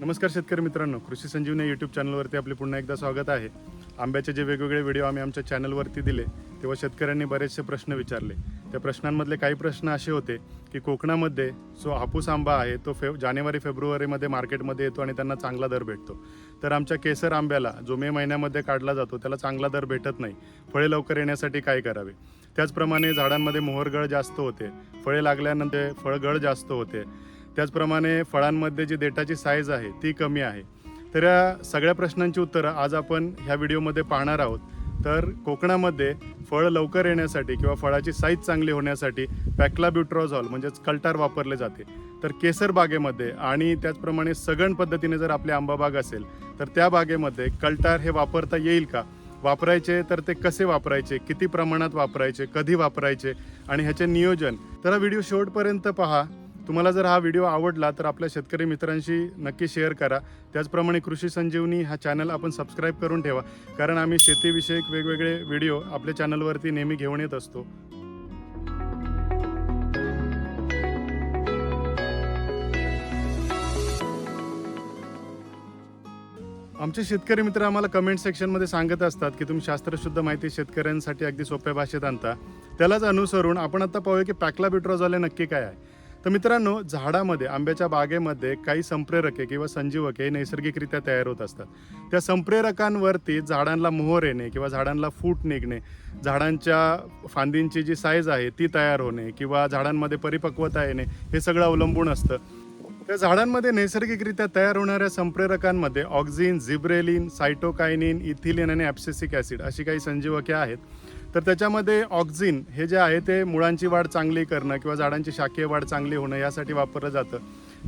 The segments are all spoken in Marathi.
नमस्कार शेतकरी मित्रांनो कृषी संजीवनी यूट्यूब चॅनलवरती आपले पुन्हा एकदा स्वागत आहे. आंब्याचे जे वेगवेगळे व्हिडिओ आम्ही आमच्या चॅनलवरती दिले तेव्हा शेतकऱ्यांनी बरेचसे प्रश्न विचारले. त्या प्रश्नांमधले काही प्रश्न असे होते की कोकणामध्ये जो हापूस आंबा आहे तो फेब जानेवारी फेब्रुवारीमध्ये मार्केटमध्ये येतो आणि त्यांना चांगला दर भेटतो. तर आमच्या केसर आंब्याला जो मे महिन्यामध्ये काढला जातो त्याला चांगला दर भेटत नाही. फळे लवकर येण्यासाठी काय करावे? त्याचप्रमाणे झाडांमध्ये मोहरगळ जास्त होते. फळे लागल्यानंतर फळगळ जास्त होते. त्याचप्रमाणे फळांमध्ये जी देठाची साईज आहे ती कमी आहे. तर या सगळ्या प्रश्नांची उत्तरं आज आपण ह्या व्हिडिओमध्ये पाहणार आहोत. तर कोकणामध्ये फळ लवकर येण्यासाठी किंवा फळाची साईज चांगली होण्यासाठी पॅक्लाब्युट्रॉझॉल म्हणजेच कल्टार वापरले जाते. तर केसर बागेमध्ये आणि त्याचप्रमाणे सगण पद्धतीने जर आपली आंबा बाग असेल तर त्या बागेमध्ये कल्टार हे वापरता येईल का? वापरायचे तर ते कसे वापरायचे? किती प्रमाणात वापरायचे? कधी वापरायचे? आणि ह्याचे नियोजन. तर हा व्हिडिओ शेवटपर्यंत पहा. तुम्हाला जर हा व्हिडिओ आवडला तर आपल्या शेतकरी मित्रांशी नक्की शेअर करा. त्याचप्रमाणे कृषी संजीवनी हा चॅनल आपण सबस्क्राईब करून ठेवा. कारण आम्ही शेतीविषयक वेगवेगळे व्हिडिओ आपल्या चॅनलवरती नेहमी घेऊन येत असतो. आमचे शेतकरी मित्र आम्हाला कमेंट सेक्शनमध्ये सांगत असतात की तुम्ही शास्त्रशुद्ध माहिती शेतकऱ्यांसाठी अगदी सोप्या भाषेत आणता. त्यालाच अनुसरून आपण आता पाहूया की पॅकला बिट्रोझॉल नक्की काय आहे. तर मित्रांनो झाडामध्ये आंब्याच्या बागेमध्ये काही संप्रेरके किंवा संजीवके हे नैसर्गिकरित्या तयार होत असतात. त्या संप्रेरकांवरती झाडांना मोहर येणे किंवा झाडांना फूट निघणे झाडांच्या फांदींची जी साईज आहे ती तयार होणे किंवा झाडांमध्ये परिपक्वता येणे हे सगळं अवलंबून असतं. त्या झाडांमध्ये नैसर्गिकरित्या तयार होणाऱ्या संप्रेरकांमध्ये ऑक्झिन झिब्रेलिन सायटोकायनिन इथिलिन आणि ॲप्सेसिक ॲसिड अशी काही संजीवके आहेत. तर त्याच्यामध्ये ऑक्झिन हे जे आहे ते मुळांची वाढ चांगली करणं किंवा झाडांची शाखीय वाढ चांगली होणं यासाठी वापरलं जातं.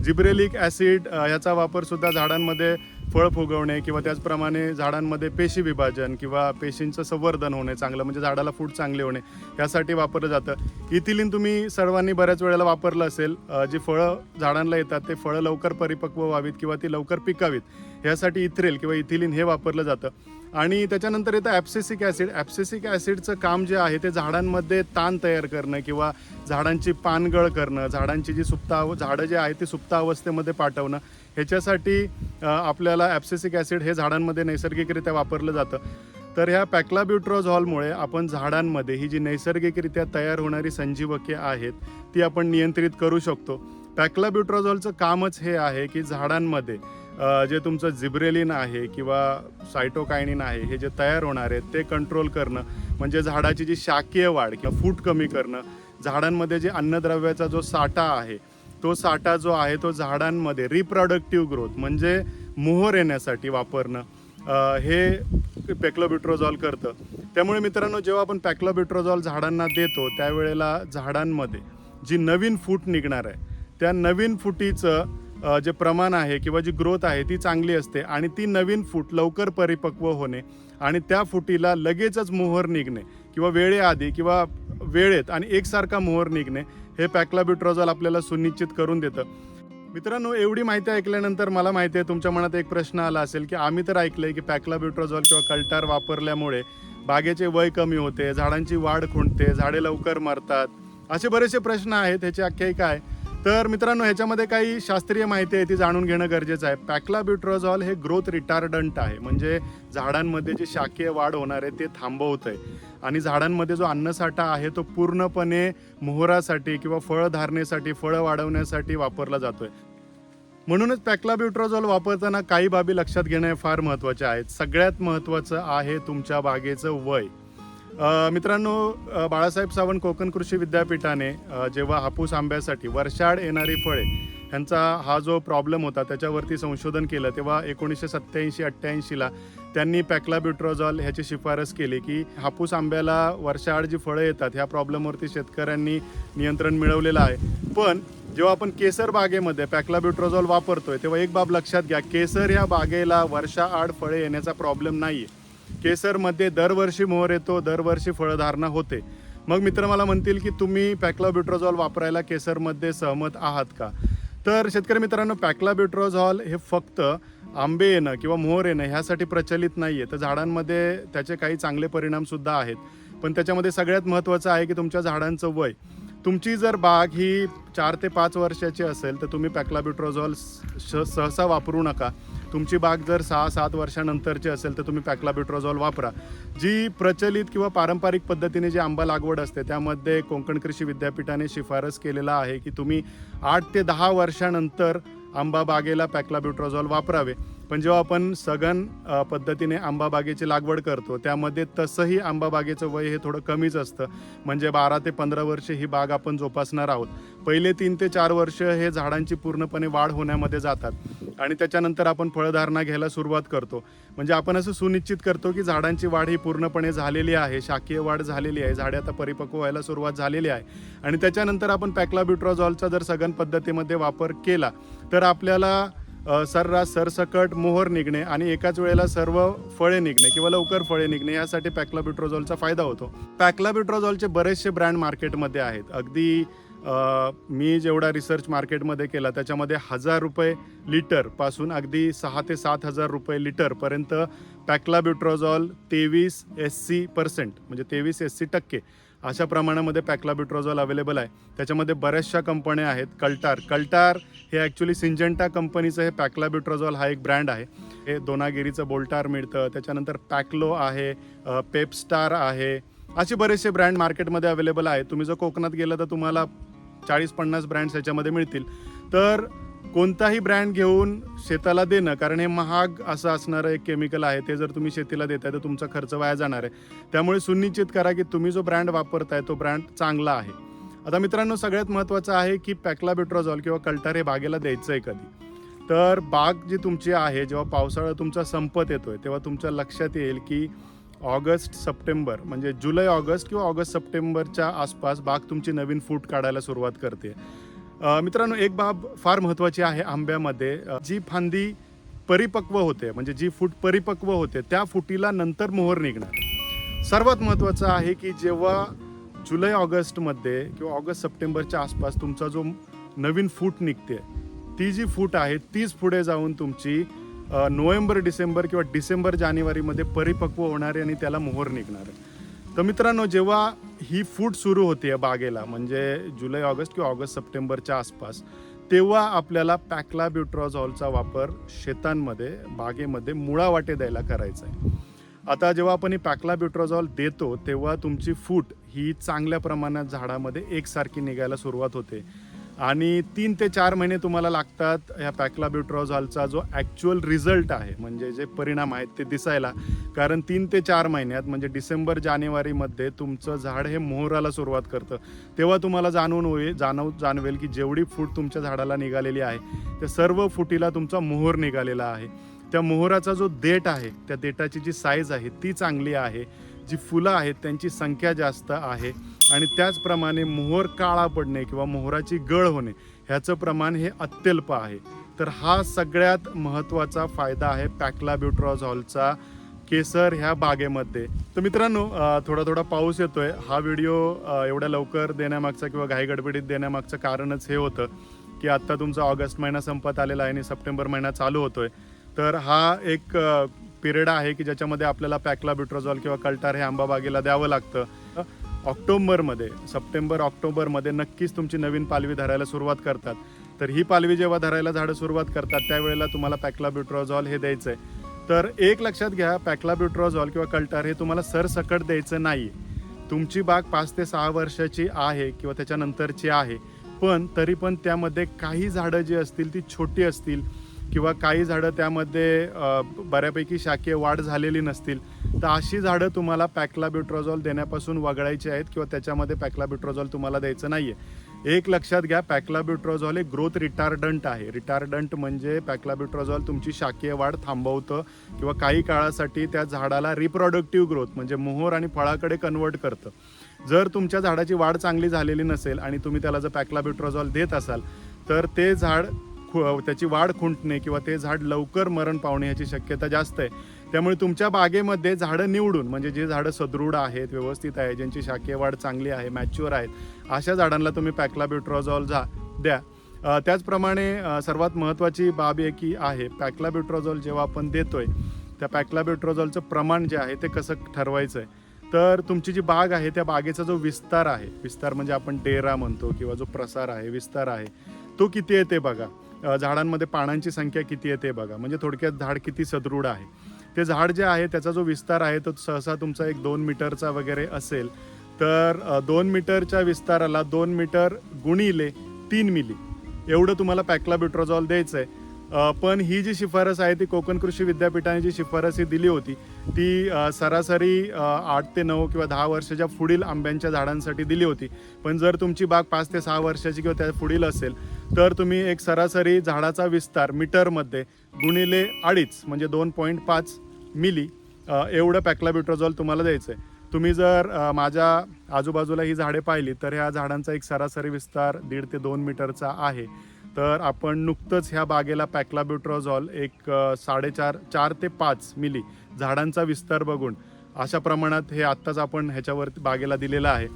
जिब्रेलिक ॲसिड याचा वापरसुद्धा झाडांमध्ये फळ फुगवणे किंवा त्याचप्रमाणे झाडांमध्ये पेशी विभाजन किंवा पेशींचं संवर्धन होणे चांगलं म्हणजे झाडाला फूट चांगले होणे यासाठी वापरलं जातं. इथिलिन तुम्ही सर्वांनी बऱ्याच वेळेला वापरलं असेल जी फळं झाडांना येतात ते फळं लवकर परिपक्व व्हावीत किंवा ती लवकर पिकावीत. यासाठी इथ्रेल किंवा इथिलिन हे वापरलं जातं. आणि त्याच्यानंतर येतं ॲप्सेसिक ॲसिड. ॲप्सेसिक ॲसिडचं काम जे आहे ते झाडांमध्ये ताण तयार करणं किंवा झाडांची पानगळ करणं झाडांची जी सुप्ताव झाडं जे आहे ती सुप्ता अवस्थेमध्ये पाठवणं ह्याच्यासाठी आपल्याला ॲप्सेसिक ॲसिड हे झाडांमध्ये नैसर्गिकरित्या वापरलं जातं. तर ह्या पॅक्लाब्युट्रॉझॉलमुळे आपण झाडांमध्ये ही जी नैसर्गिकरित्या तयार होणारी संजीवके आहेत ती आपण नियंत्रित करू शकतो. पॅक्लाब्युट्रॉझॉलचं कामच हे आहे की झाडांमध्ये जे तुमचं जिब्रेलिन आहे किंवा सायटोकायनिन आहे हे जे तयार होणार आहेत ते कंट्रोल करणं म्हणजे झाडाची जी शाकीय वाढ किंवा फूट कमी करणं झाडांमध्ये जे अन्नद्रव्याचा जो साठा आहे तो साठा जो आहे तो झाडांमध्ये रिप्रॉडक्टिव्ह ग्रोथ म्हणजे मोहर येण्यासाठी वापरणं हे पॅक्लोबिट्रोझॉल करतं. त्यामुळे मित्रांनो जेव्हा आपण पॅक्लोबिट्रोझॉल झाडांना देतो त्यावेळेला झाडांमध्ये जी नवीन फूट निघणार आहे त्या नवीन फुटीचं जे प्रमाण आहे किंवा जी ग्रोथ आहे ती चांगली असते आणि ती नवीन फूट लवकर परिपक्व होणे आणि त्या फुटीला लगेचच मोहर निघणे किंवा वेळेआधी किंवा वेळेत आणि एकसारखा मोहर निघणे हे पॅक्लाब्युट्रोझॉल आपल्याला सुनिश्चित करून देतं. मित्रांनो एवढी माहिती ऐकल्यानंतर मला माहिती आहे तुमच्या मनात एक प्रश्न आला असेल की आम्ही तर ऐकलंय की पॅक्लाब्युट्रोझॉल किंवा कल्टार वापरल्यामुळे बागेचे वय कमी होते झाडांची वाढ खुंटते झाडे लवकर मरतात. असे बरेचसे प्रश्न आहेत ह्याची आख्यायिका आहे. तर मित्रांनो ह्याच्यामध्ये काही शास्त्रीय माहिती आहे ती जाणून घेणं गरजेचं आहे. पॅक्लाब्युट्रोझॉल हे ग्रोथ रिटार्डंट आहे. म्हणजे झाडांमध्ये जी शाकीय वाढ होणार आहे ते थांबवत आहे आणि झाडांमध्ये जो अन्नसाठा आहे तो पूर्णपणे मोहरासाठी किंवा फळ धारणेसाठी फळं वाढवण्यासाठी वापरला जातोय. म्हणूनच पॅक्लाब्युट्रोझॉल वापरताना काही बाबी लक्षात घेणे हे फार महत्त्वाचे आहेत. सगळ्यात महत्त्वाचं आहे तुमच्या बागेचं वय. मित्रांनो बाळासाहेब सावंत कोकण कृषी विद्यापीठाने जेव्हा हापूस आंब्यासाठी वर्षाड येणारी फळे ह्यांचा हा जो प्रॉब्लेम होता त्याच्यावरती संशोधन केलं तेव्हा एकोणीसशे सत्त्याऐंशी अठ्ठ्याऐंशीला त्यांनी पॅक्लाब्युट्रोझॉल ह्याची शिफारस केली की हापूस आंब्याला वर्षाआड जी फळं येतात ह्या प्रॉब्लेमवरती शेतकऱ्यांनी नियंत्रण मिळवलेलं आहे. पण जेव्हा आपण केसर बागेमध्ये पॅक्लाब्युट्रोझॉल वापरतोय तेव्हा एक बाब लक्षात घ्या केसर ह्या बागेला वर्षाआड फळे येण्याचा प्रॉब्लेम नाही आहे केसरमध्ये दरवर्षी मोहर येतो दरवर्षी फळधारणा होते. मग मित्र मला म्हणतील की तुम्ही पॅक्लाब्युट्रोझॉल वापरायला केसरमध्ये सहमत आहात का? तर शेतकरी मित्रांनो पॅक्लाब्युट्रोझॉल हे फक्त आंबे येणं किंवा मोहर येणं ह्यासाठी प्रचलित नाही आहे तर झाडांमध्ये त्याचे काही चांगले परिणामसुद्धा आहेत. पण त्याच्यामध्ये सगळ्यात महत्त्वाचं आहे की तुमच्या झाडांचं वय. तुमची जर बाग ही चार ते पाच वर्षाची असेल तर तुम्ही पॅक्लाब्युट्रोझॉल श सहसा वापरू नका. तुमची बाग जर सहा सात वर्षानंतरची असेल तर तुम्ही पॅक्लाबिट्रोझॉल वापरा. जी प्रचलित किंवा पारंपरिक पद्धतीने जी आंबा लागवड असते त्यामध्ये कोकण कृषी विद्यापीठाने शिफारस केलेला आहे की तुम्ही आठ ते दहा वर्षानंतर आंबा बागेला पॅक्लाबिट्रोझॉल वापरावे. पण जेव्हा आपण सघन पद्धतीने आंबा बागेची लागवड करतो त्यामध्ये तसंही आंबा बागेचं वय हे थोडं कमीच असतं. म्हणजे बारा ते पंधरा वर्ष ही बाग आपण जोपासणार आहोत. पहिले तीन ते चार वर्ष हे झाडांची पूर्णपणे वाढ होण्यामध्ये जातात. आणि त्याच्यानंतर आपण फळधारणा घ्यायला सुरुवात करतो. म्हणजे आपण असं सुनिश्चित करतो की झाडांची वाढ ही पूर्णपणे झालेली आहे शाकीय वाढ झालेली आहे झाडे आता परिपक्व व्हायला सुरुवात झालेली आहे. आणि त्याच्यानंतर आपण पॅक्लाब्युट्रॉझॉलचा जर सघन पद्धतीमध्ये वापर केला तर आपल्याला सर्रास सरसकट मोहर निघणे आणि एकाच वेळेला सर्व फळे निघणे किंवा लवकर फळे निघणे यासाठी पॅक्लाबिट्रोझॉलचा फायदा होतो. पॅक्लाबिट्रोझॉलचे बरेचसे ब्रँड मार्केटमध्ये आहेत. अगदी मी जेवढा रिसर्च मार्केटमध्ये केला त्याच्यामध्ये हजार रुपये लिटरपासून अगदी सहा ते सात हजार रुपये लिटरपर्यंत पॅक्लाब्युट्रोझॉल तेवीस एस सी पर्सेंट म्हणजे तेवीस एस सी टक्के अशा प्रमाणामध्ये पॅक्लाब्युट्रोझॉल अवेलेबल आहे. त्याच्यामध्ये बऱ्याचशा कंपन्या आहेत. कल्टार. कल्टार हे ॲक्च्युली सिंजेंटा कंपनीचं हे पॅक्लाब्युट्रोझॉल हा एक ब्रँड आहे. हे दोनागिरीचं बोल्टार मिळतं. त्याच्यानंतर पॅक्लो आहे पेपस्टार आहे. असे बरेचसे ब्रँड मार्केटमध्ये अवेलेबल आहे तुम्ही जर कोकणात गेलं तर तुम्हाला चाळीस पन्नास ब्रँड्स याच्यामध्ये मिळतील. तर कोणताही ब्रँड घेऊन शेताला देणं कारण हे महाग असं असणारं एक केमिकल आहे ते जर तुम्ही शेतीला देताय तर तुमचा खर्च वाया जाणार आहे. त्यामुळे सुनिश्चित करा की तुम्ही जो ब्रँड वापरताय तो ब्रँड चांगला आहे. आता मित्रांनो सगळ्यात महत्त्वाचं आहे की पॅक्लाबेट्रॉझॉल किंवा कल्टार हे बागेला द्यायचं आहे कधी. तर बाग जी तुमची आहे जेव्हा पावसाळा तुमचा संपत येतोय तेव्हा तुमच्या लक्षात येईल की ऑगस्ट सप्टेंबर म्हणजे जुलै ऑगस्ट किंवा ऑगस्ट सप्टेंबरच्या आसपास बाग तुमची नवीन फूट काढायला सुरुवात करते. मित्रांनो एक बाब फार महत्त्वाची आहे आंब्यामध्ये. जी फांदी परिपक्व होते म्हणजे जी फूट परिपक्व होते त्या फुटीला नंतर मोहर निघणार. सर्वात महत्त्वाचं आहे की जेव्हा जुलै ऑगस्टमध्ये किंवा ऑगस्ट सप्टेंबरच्या आसपास तुमचा जो नवीन फूट निघते ती जी फूट आहे तीच पुढे जाऊन तुमची नोव्हेंबर डिसेंबर किंवा डिसेंबर जानेवारीमध्ये परिपक्व होणार आहे आणि त्याला मोहर निघणार. आहे तर मित्रांनो जेव्हा ही फूट सुरू होते बागेला म्हणजे जुलै ऑगस्ट किंवा ऑगस्ट सप्टेंबरच्या आसपास तेव्हा आपल्याला पॅकला ब्युट्रॉझॉलचा वापर शेतांमध्ये बागेमध्ये मुळा वाटे द्यायला करायचा आहे आता जेव्हा आपण ही पॅक्लाब्युट्रॉझॉल देतो तेव्हा तुमची फूट ही चांगल्या प्रमाणात झाडामध्ये एकसारखी निघायला सुरुवात होते. आणि तीन ते चार महिने तुम्हाला लागतात ह्या पॅक्लाब्युट्रॉझॉलचा जो ॲक्च्युअल रिझल्ट आहे म्हणजे जे परिणाम आहेत ते दिसायला. कारण तीन ते चार महिन्यात म्हणजे डिसेंबर जानेवारीमध्ये तुमचं झाड हे मोहराला सुरुवात करतं. तेव्हा तुम्हाला जाणून होईल जाणव जाणवेल की जेवढी फूट तुमच्या झाडाला निघालेली आहे त्या सर्व फुटीला तुमचा मोहर निघालेला आहे. त्या मोहराचा जो देठ आहे त्या देठाची जी साईज आहे ती चांगली आहे. जी फुलं आहेत त्यांची संख्या जास्त आहे आणि त्याचप्रमाणे मोहर काळा पडणे किंवा मोहराची गळ होणे ह्याचं प्रमाण हे अत्यल्प आहे. तर हा सगळ्यात महत्त्वाचा फायदा आहे पॅक्लाब्युट्रॉझॉलचा केसर ह्या बागेमध्ये. तर मित्रांनो थोडा थोडा पाऊस येतोय. हा व्हिडिओ एवढ्या लवकर देण्यामागचा किंवा घाई गडबडीत देण्यामागचं कारणच हे होतं की आत्ता तुमचा ऑगस्ट महिना संपत आलेला आहे आणि सप्टेंबर महिना चालू होतोय. तर हा एक पिरियड आहे की ज्याच्यामध्ये आपल्याला पॅक्लाब्युट्रोझॉल किंवा कल्टार हे आंबा बागेला द्यावं लागतं. ऑक्टोबरमध्ये सप्टेंबर ऑक्टोबरमध्ये नक्कीच तुमची नवीन पालवी धरायला सुरुवात करतात. तर ही पालवी जेव्हा धरायला झाडं सुरुवात करतात त्यावेळेला तुम्हाला पॅक्लाब्युट्रोझॉल हे द्यायचं आहे तर एक लक्षात घ्या पॅक्लाब्युट्रोझॉल किंवा कल्टार हे तुम्हाला सरसकट द्यायचं नाही तुमची बाग पाच ते सहा वर्षाची आहे किंवा त्याच्यानंतरची आहे. पण तरी पण त्यामध्ये काही झाडं जी असतील ती छोटी असतील. किंवा काही झाडं त्यामध्ये बऱ्यापैकी शाकीय वाढ झालेली नसतील तर अशी झाडं तुम्हाला पॅक्लाब्युट्रॉझॉल देण्यापासून वगळायची आहेत किंवा त्याच्यामध्ये पॅक्लाब्युट्रॉझॉल तुम्हाला द्यायचं नाही आहे एक लक्षात घ्या पॅक्लाब्युट्रॉझॉल हे ग्रोथ रिटार्डंट आहे. रिटार्डंट म्हणजे पॅक्लाब्युट्रॉझॉल तुमची शाकीय वाढ थांबवतं किंवा काही काळासाठी त्या झाडाला रिप्रोडक्टिव्ह ग्रोथ म्हणजे मोहर आणि फळाकडे कन्वर्ट करतं. जर तुमच्या झाडाची वाढ चांगली झालेली नसेल आणि तुम्ही त्याला जर पॅक्लाब्युट्रॉझॉल देत असाल तर ते झाड खु- त्याची वाढ खुंटणे किंवा ते झाड लवकर मरण पावणे याची शक्यता जास्त आहे. त्यामुळे तुमच्या बागेमध्ये झाडं निवडून म्हणजे जे झाडं सदृढ आहेत व्यवस्थित आहे ज्यांची शाकीय वाढ चांगली आहे मॅच्युअर आहेत अशा झाडांना तुम्ही पॅक्लाब्युट्रॉझॉल जा द्या. त्याचप्रमाणे सर्वात महत्त्वाची बाब आहे की आहे पॅक्लाब्युट्रॉझॉल जेव्हा आपण देतोय त्या पॅक्लाब्युट्रॉझॉलचं प्रमाण जे आहे ते कसं ठरवायचं आहे तर तुमची जी बाग आहे त्या बागेचा जो विस्तार आहे विस्तार म्हणजे आपण डेरा म्हणतो किंवा जो प्रसार आहे विस्तार आहे तो किती आहे ते बघा. झाडांमध्ये पानांची संख्या किती आहे ते बघा. म्हणजे थोडक्यात झाड किती सदृढ आहे. ते झाड जे आहे त्याचा जो विस्तार आहे तो सहसा तुमचा एक दोन मीटरचा वगैरे असेल. तर दोन मीटरच्या विस्ताराला दोन मीटर गुणिले तीन मिली. एवढं तुम्हाला पॅकला ब्युट्रोझॉल द्यायचं आहे पण ही जी शिफारस आहे ती कोकण कृषी विद्यापीठाने जी शिफारस ही दिली होती ती सरासरी आठ ते नऊ किंवा दहा वर्षाच्या पुढील आंब्यांच्या झाडांसाठी दिली होती. पण जर तुमची बाग पाच ते सहा वर्षाची किंवा त्या पुढील असेल तर तुम्ही एक सरासरी झाडाचा विस्तार मीटरमध्ये गुणिले अडीच म्हणजे दोन पॉईंट पाच मिली एवढं पॅक्लाब्युट्रोझॉल तुम्हाला द्यायचं आहे तुम्ही जर माझ्या आजूबाजूला ही झाडे पाहिली तर ह्या झाडांचा एक सरासरी विस्तार दीड ते दोन मीटरचा आहे. तर आपण नुकतंच ह्या बागेला पॅक्लाब्युट्रोझॉल एक साडेचार चार ते पाच मिली झाडांचा विस्तार बघून अशा प्रमाणात हे आत्ताच आपण ह्याच्यावरती बागेला दिलेलं आहे.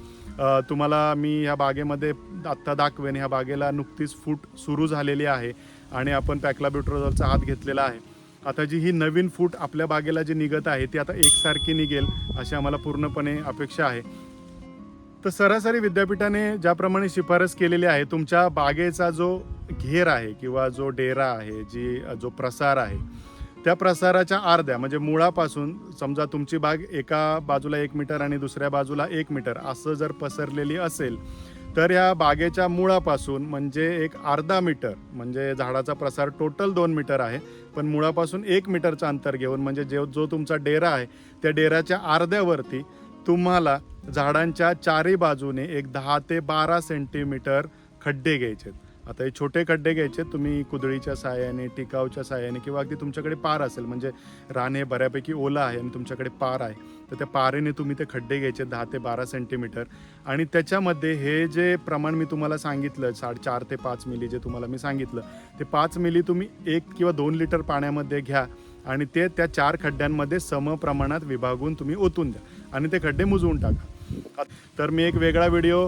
तुम्हाला मी ह्या बागेमध्ये आत्ता दाखवेन. ह्या बागेला नुकतीच फूट सुरू झालेली आहे आणि आपण पॅक्लाब्युट्रोझॉलचा हात घेतलेला आहे. आता जी ही नवीन फूट आपल्या बागेला जी निघत आहे ती आता एकसारखी निघेल अशी आम्हाला पूर्णपणे अपेक्षा आहे. तर सरासरी विद्यापीठाने ज्याप्रमाणे शिफारस केलेली आहे तुमच्या बागेचा जो घेर आहे किंवा जो डेरा आहे जी जो प्रसार आहे त्या प्रसाराच्या अर्ध्या म्हणजे मुळापासून समजा तुमची बाग एका बाजूला एक मीटर आणि दुसऱ्या बाजूला एक मीटर असं जर पसरलेली असेल तर या बागेच्या मुळापासून म्हणजे एक अर्धा मीटर म्हणजे झाडाचा प्रसार टोटल दोन मीटर आहे पण मुळापासून एक मीटरचं अंतर घेऊन म्हणजे जे जो तुमचा डेरा आहे त्या डेऱ्याच्या अर्ध्यावरती तुम्हाला झाडांच्या चारी बाजूने एक दहा ते बारा सेंटीमीटर खड्डे घ्यायचे आता हे छोटे खड्डे घ्यायचे तुम्ही कुदळीच्या साहाय्याने टिकावच्या साहाय्याने किंवा अगदी तुमच्याकडे पार असेल म्हणजे रान हे बऱ्यापैकी ओलं आहे आणि तुमच्याकडे पार आहे तर त्या पारेने तुम्ही ते खड्डे घ्यायचे दहा ते बारा सेंटीमीटर. आणि त्याच्यामध्ये हे जे प्रमाण मी तुम्हाला सांगितलं साडे चार ते पाच मिली जे तुम्हाला मी सांगितलं ते पाच मिली तुम्ही एक किंवा दोन लिटर पाण्यामध्ये घ्या आणि ते त्या चार खड्ड्यांमध्ये सम प्रमाणात विभागून तुम्ही ओतून द्या. आणि ते खड्डे मुजवून टाका. तर मी एक वेगळा व्हिडिओ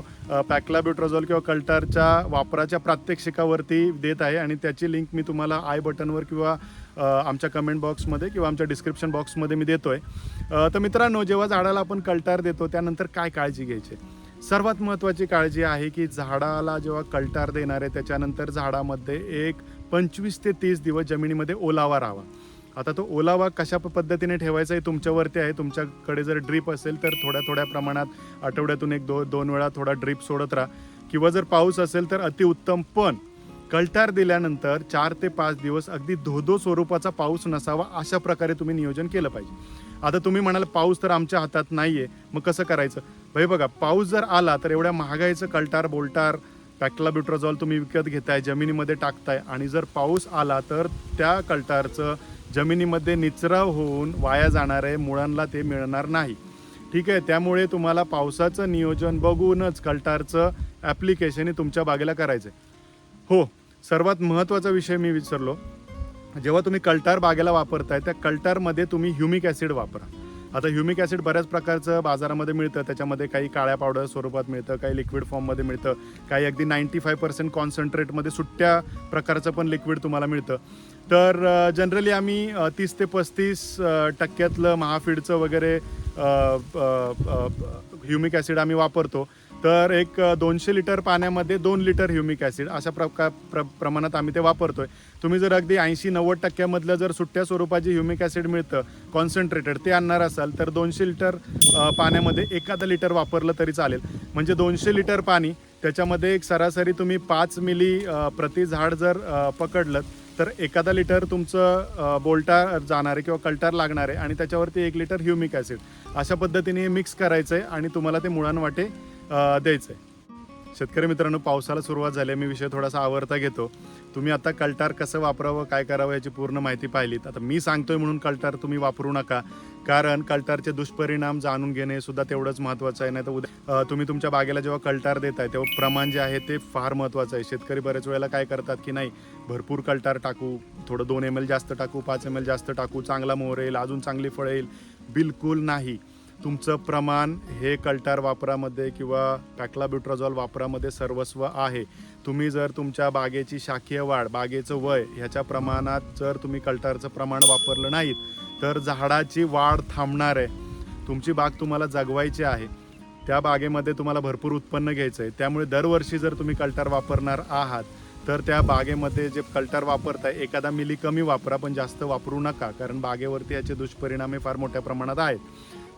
पॅक्लाब्युट्रोझॉल किंवा कल्टारच्या वापराच्या प्रात्यक्षिकावरती देत आहे आणि त्याची लिंक मी तुम्हाला आय बटनवर किंवा आमच्या कमेंट बॉक्समध्ये किंवा आमच्या डिस्क्रिप्शन बॉक्समध्ये मी देतोय. आहे तर मित्रांनो जेव्हा झाडाला आपण कल्टार देतो त्यानंतर काय काळजी घ्यायची? सर्वात महत्त्वाची काळजी आहे की झाडाला जेव्हा कल्टार देणार आहे त्याच्यानंतर झाडामध्ये एक पंचवीस ते तीस दिवस जमिनीमध्ये ओलावा राहावा. आता तो ओलावा कशा पद्धतीने ठेवायचा हे तुमच्यावरती आहे. तुमच्याकडे जर ड्रीप असेल तर थोड्या थोड्या प्रमाणात आठवड्यातून एक दो दोन वेळा थोडा ड्रीप सोडत राहा. किंवा जर पाऊस असेल तर अतिउत्तम पण कल्टार दिल्यानंतर चार ते पाच दिवस अगदी धोधो स्वरूपाचा पाऊस नसावा अशा प्रकारे तुम्ही नियोजन केलं पाहिजे. आता तुम्ही म्हणाल पाऊस तर आमच्या हातात नाही आहे मग कसं करायचं? भाई बघा पाऊस जर आला तर एवढ्या महागाईचं कल्टार बोल्टार पॅक्लाब्युट्राझॉल तुम्ही विकत घेताय जमिनीमध्ये टाकताय. आणि जर पाऊस आला तर त्या कल्टारचं जमिनीमध्ये निचराव होऊन वाया जाणारे मुळांना ते मिळणार नाही. ठीक आहे त्यामुळे तुम्हाला पावसाचं नियोजन बघूनच कल्टारचं ॲप्लिकेशन हे तुमच्या बागेला करायचं आहे हो सर्वात महत्त्वाचा विषय मी विसरलो. जेव्हा तुम्ही कल्टार बागेला वापरताय त्या कल्टारमध्ये तुम्ही ह्युमिक ॲसिड वापरा. आता ह्युमिक ॲसिड बऱ्याच प्रकारचं बाजारामध्ये मिळतं. त्याच्यामध्ये काही काळ्या पावडर स्वरूपात मिळतं काही लिक्विड फॉर्ममध्ये मिळतं काही अगदी नाईंटी फाय पर्सेंट कॉन्सन्ट्रेटमध्ये सुट्ट्या प्रकारचं पण लिक्विड तुम्हाला मिळतं. तर जनरली आम्ही तीस ते पस्तीस टक्क्यातलं महाफीडचं वगैरे ह्युमिक ॲसिड आम्ही वापरतो. तर एक दोनशे लिटर पाण्यामध्ये दोन लिटर ह्युमिक ॲसिड अशा प्रकार प्र प्रमाणात आम्ही ते वापरतोय. तुम्ही जर अगदी ऐंशी नव्वद टक्क्यामधलं जर सुट्ट्या स्वरूपाची ह्युमिक ॲसिड मिळतं कॉन्सन्ट्रेटेड ते आणणार असाल तर दोनशे लिटर पाण्यामध्ये एखादं लिटर वापरलं तरी चालेल. म्हणजे दोनशे लिटर पाणी त्याच्यामध्ये एक सरासरी तुम्ही पाच मिली प्रति झाड जर पकडलं तर एखादा लिटर तुमचं बोलटा जाणार आहे किंवा कल्टार लागणार आहे आणि त्याच्यावरती एक लिटर ह्युमिक ॲसिड. अशा पद्धतीने हे मिक्स करायचं आहे आणि तुम्हाला ते मुळांवाटे द्यायचं आहे शेतकरी मित्रांनो पावसाला सुरुवात झाली आहे. मी विषय थोडासा आवरता घेतो. तुम्ही आता कल्टार कसं वापरावं काय करावं याची पूर्ण माहिती पाहिलीत. आता मी सांगतोय म्हणून कल्टार तुम्ही वापरू नका. कारण कल्टारचे दुष्परिणाम जाणून घेणे सुद्धा तेवढंच महत्त्वाचं आहे. नाही तर उद्या तुम्ही तुमच्या बागेला जेव्हा कल्टार देताय तेव्हा प्रमाण जे आहे ते फार महत्त्वाचं आहे. शेतकरी बऱ्याच वेळेला काय करतात की नाही भरपूर कल्टार टाकू थोडं दोन एम एल जास्त टाकू पाच एम एल जास्त टाकू चांगला मोहर येईल अजून चांगली फळं येईल. बिलकुल नाही. तुमचं प्रमाण हे कल्टार वापरामध्ये किंवा पॅक्लाब्युट्राझॉल वापरामध्ये सर्वस्व आहे. तुम्ही जर तुमच्या बागेची शाखीय वाढ बागेचं वय ह्याच्या प्रमाणात जर तुम्ही कल्टारचं प्रमाण वापरलं नाहीत तर झाडाची वाढ थांबणार आहे. तुमची बाग तुम्हाला जगवायची आहे. त्या बागेमध्ये तुम्हाला भरपूर उत्पन्न घ्यायचं आहे त्यामुळे दरवर्षी जर तुम्ही कल्टर वापरणार आहात तर त्या बागेमध्ये जे कल्टर वापरताय एखादा मिली कमी वापरा पण जास्त वापरू नका कारण बागेवरती याचे दुष्परिणाम हे फार मोठ्या प्रमाणात आहेत.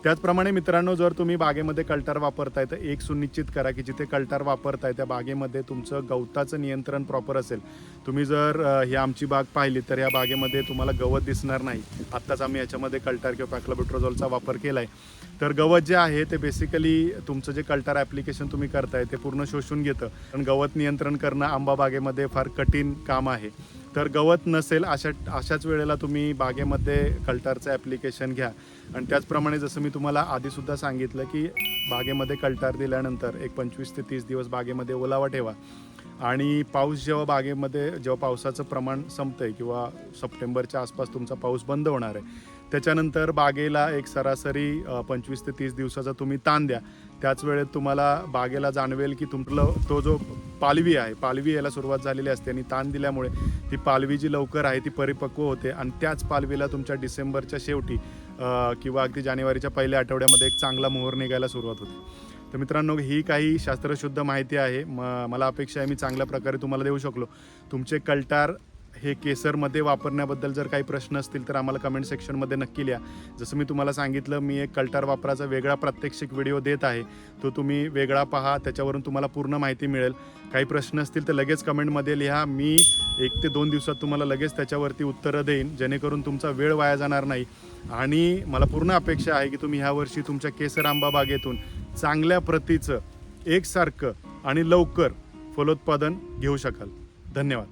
त्याचप्रमाणे मित्रांनो जर तुम्ही बागेमध्ये कल्टर वापरताय तर एक सुनिश्चित करा की जिथे कल्टर वापरताय त्या बागेमध्ये तुमचं गवताचं नियंत्रण प्रॉपर असेल. तुम्ही जर ही आमची बाग पाहिली तर या बागेमध्ये तुम्हाला गवत दिसणार नाही. आत्ताच आम्ही याच्यामध्ये कल्टर किंवा पॅक्लोबिट्रोझॉलचा वापर केला आहे तर गवत जे आहे ते बेसिकली तुमचं जे कल्टर ॲप्लिकेशन तुम्ही करताय ते पूर्ण शोषून घेतं. कारण गवत नियंत्रण करणं आंबा बागेमध्ये फार कठीण काम आहे. तर गवत नसेल अशा अशाच वेळेला तुम्ही बागेमध्ये कल्टारचं ॲप्लिकेशन घ्या. आणि त्याचप्रमाणे जसं मी तुम्हाला आधीसुद्धा सांगितलं की बागेमध्ये कल्टार दिल्यानंतर एक पंचवीस ते तीस दिवस बागेमध्ये ओलावा ठेवा. आणि पाऊस जेव्हा बागेमध्ये जेव्हा पावसाचं प्रमाण संपतंय किंवा सप्टेंबरच्या आसपास तुमचा पाऊस बंद होणार आहे त्याच्यानंतर बागेला एक सरासरी पंचवीस ते तीस दिवसाचा तुम्ही ताण द्या. त्याच वेळेत तुम्हाला बागेला जाणवेल की तुमचं तो जो पालवी आहे पालवी यायला सुरुवात झालेली असते आणि ताण दिल्यामुळे ती पालवी जी लवकर आहे ती परिपक्व होते आणि त्याच पालवीला तुमच्या डिसेंबरच्या शेवटी किंवा अगदी जानेवारीच्या पहिल्या आठवड्यामध्ये एक चांगला मोहर निघायला सुरुवात होते. तर मित्रांनो ही काही शास्त्रशुद्ध माहिती आहे. म मला अपेक्षा आहे मी चांगल्या प्रकारे तुम्हाला देऊ शकलो. तुमचे कल्टार हे केसरमध्ये वापरण्याबद्दल जर काही प्रश्न असतील तर आम्हाला कमेंट सेक्शनमध्ये नक्की लिहा. जसं मी तुम्हाला सांगितलं मी एक कल्टार वापराचा वेगळा प्रात्यक्षिक व्हिडिओ देत आहे. तो तुम्ही वेगळा पहा त्याच्यावरून तुम्हाला पूर्ण माहिती मिळेल. काही प्रश्न असतील तर लगेच कमेंटमध्ये लिहा. मी एक ते दोन दिवसात तुम्हाला लगेच त्याच्यावरती उत्तरं देईन जेणेकरून तुमचा वेळ वाया जाणार नाही. आणि मला पूर्ण अपेक्षा आहे की तुम्ही ह्या वर्षी तुमच्या केसर आंबा बागेतून चांगल्या प्रतीचं एकसारखं आणि लवकर फलोत्पादन घेऊ शकाल. धन्यवाद.